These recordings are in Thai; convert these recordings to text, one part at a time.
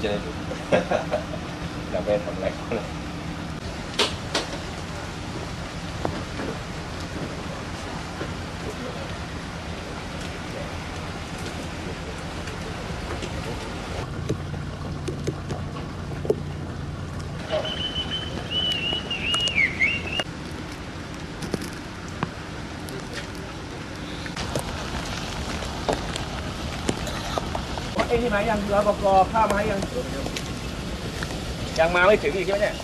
เจออยู่ เราไม่ทำอะไรก็ได้ เอ้ที่มายังรปภข้ามาให้ยัง ยังมาไม่ถึงอีกใช่ไหมเนี่ย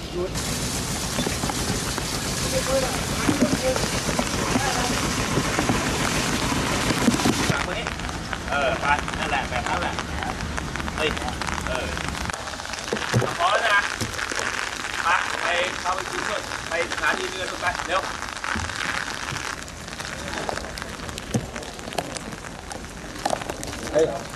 สั่งมานี่เออไปนั่นแหละแบบนั้นแหละเฮ้ยเออพอแล้วนะมาไปเข้าไปกินด้วยไปสถานีเรือไปเร็วนายกงแล้วเราจะสึ